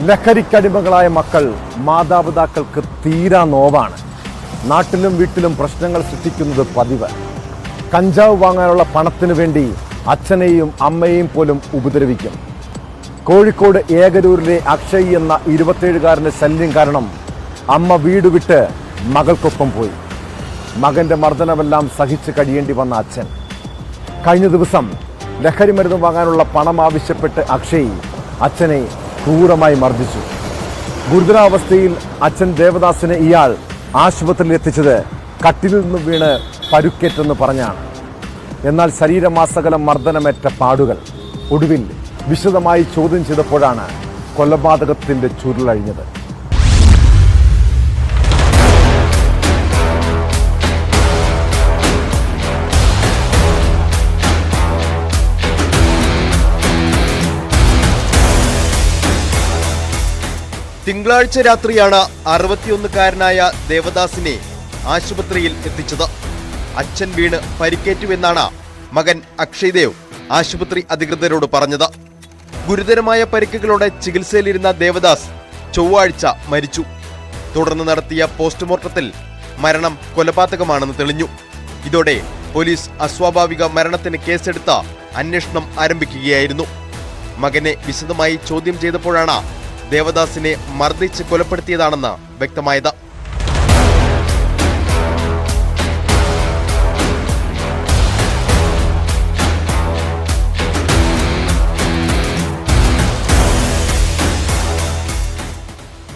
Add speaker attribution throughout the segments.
Speaker 1: ലഹരിക്കടിമകളായ മക്കൾ മാതാപിതാക്കൾക്ക് തീരാ നോവാണ്. നാട്ടിലും വീട്ടിലും പ്രശ്നങ്ങൾ സൃഷ്ടിക്കുന്നത് പതിവ്. കഞ്ചാവ് വാങ്ങാനുള്ള പണത്തിനു വേണ്ടി അച്ഛനെയും അമ്മയെയും പോലും ഉപദ്രവിക്കും. കോഴിക്കോട് ഏകരൂരിലെ അക്ഷയ് എന്ന ഇരുപത്തേഴുകാരന്റെ ശല്യം കാരണം അമ്മ വീട് വിട്ട് മകൾക്കൊപ്പം പോയി. മകന്റെ മർദ്ദനമെല്ലാം സഹിച്ച് കഴിയേണ്ടി വന്ന അച്ഛൻ. കഴിഞ്ഞ ദിവസം ലഹരി മരുന്ന് വാങ്ങാനുള്ള പണം ആവശ്യപ്പെട്ട് അക്ഷയ് അച്ഛനെ ക്രൂരമായി മർദ്ദിച്ചു. ഗുരുതരാവസ്ഥയിൽ അച്ഛൻ ദേവദാസിനെ ഇയാൾ ആശുപത്രിയിൽ എത്തിച്ചത് കട്ടിലിൽ നിന്ന് വീണ് പരുക്കേറ്റെന്ന് പറഞ്ഞാണ്. എന്നാൽ ശരീരമാസകലം മർദ്ദനമേറ്റ പാടുകൾ ഒടുവിൽ വിശദമായി ചോദ്യം ചെയ്തപ്പോഴാണ് കൊലപാതകത്തിന്റെ ചുരുളഴിഞ്ഞത്.
Speaker 2: തിങ്കളാഴ്ച രാത്രിയാണ് അറുപത്തിയൊന്നുകാരനായ ദേവദാസിനെ ആശുപത്രിയിൽ എത്തിച്ചത്. അച്ഛൻ വീണ് പരിക്കേറ്റുവെന്നാണ് മകൻ അക്ഷയ് ദേവ് ആശുപത്രി അധികൃതരോട് പറഞ്ഞത്. ഗുരുതരമായ പരിക്കുകളോടെ ചികിത്സയിലിരുന്ന ദേവദാസ് ചൊവ്വാഴ്ച മരിച്ചു. തുടർന്ന് നടത്തിയ പോസ്റ്റ്മോർട്ടത്തിൽ മരണം കൊലപാതകമാണെന്ന് തെളിഞ്ഞു. ഇതോടെ പോലീസ് അസ്വാഭാവിക മരണത്തിന് കേസെടുത്ത അന്വേഷണം ആരംഭിക്കുകയായിരുന്നു. മകനെ വിശദമായി ചോദ്യം ചെയ്തപ്പോഴാണ് ദേവദാസിനെ മർദ്ദിച്ച് കൊലപ്പെടുത്തിയതാണെന്ന് വ്യക്തമായത്.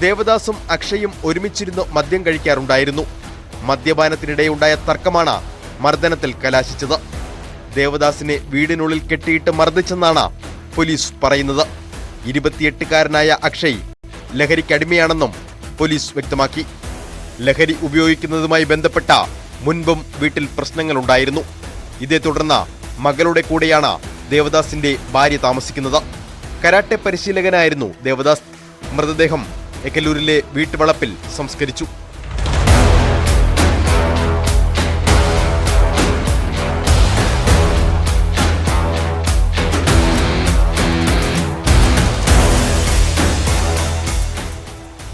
Speaker 2: ദേവദാസും അക്ഷയും ഒരുമിച്ചിരുന്നു മദ്യം കഴിക്കാറുണ്ടായിരുന്നു. മദ്യപാനത്തിനിടെയുണ്ടായ തർക്കമാണ് മർദ്ദനത്തിൽ കലാശിച്ചത്. ദേവദാസിനെ വീടിനുള്ളിൽ കെട്ടിയിട്ട് മർദ്ദിച്ചെന്നാണ് പോലീസ് പറയുന്നത്. ഇരുപത്തിയെട്ടുകാരനായ അക്ഷയ് ലഹരിക്കടിമയാണെന്നും പോലീസ് വ്യക്തമാക്കി. ലഹരി ഉപയോഗിക്കുന്നതുമായി ബന്ധപ്പെട്ട മുൻപും വീട്ടിൽ പ്രശ്നങ്ങളുണ്ടായിരുന്നു. ഇതേ തുടർന്ന് മകളുടെ കൂടെയാണ് ദേവദാസിന്റെ ഭാര്യ താമസിക്കുന്നത്. കരാട്ടെ പരിശീലകനായിരുന്നു ദേവദാസ്. മൃതദേഹം എക്കലൂരിലെ വീട്ടുവളപ്പിൽ സംസ്കരിച്ചു.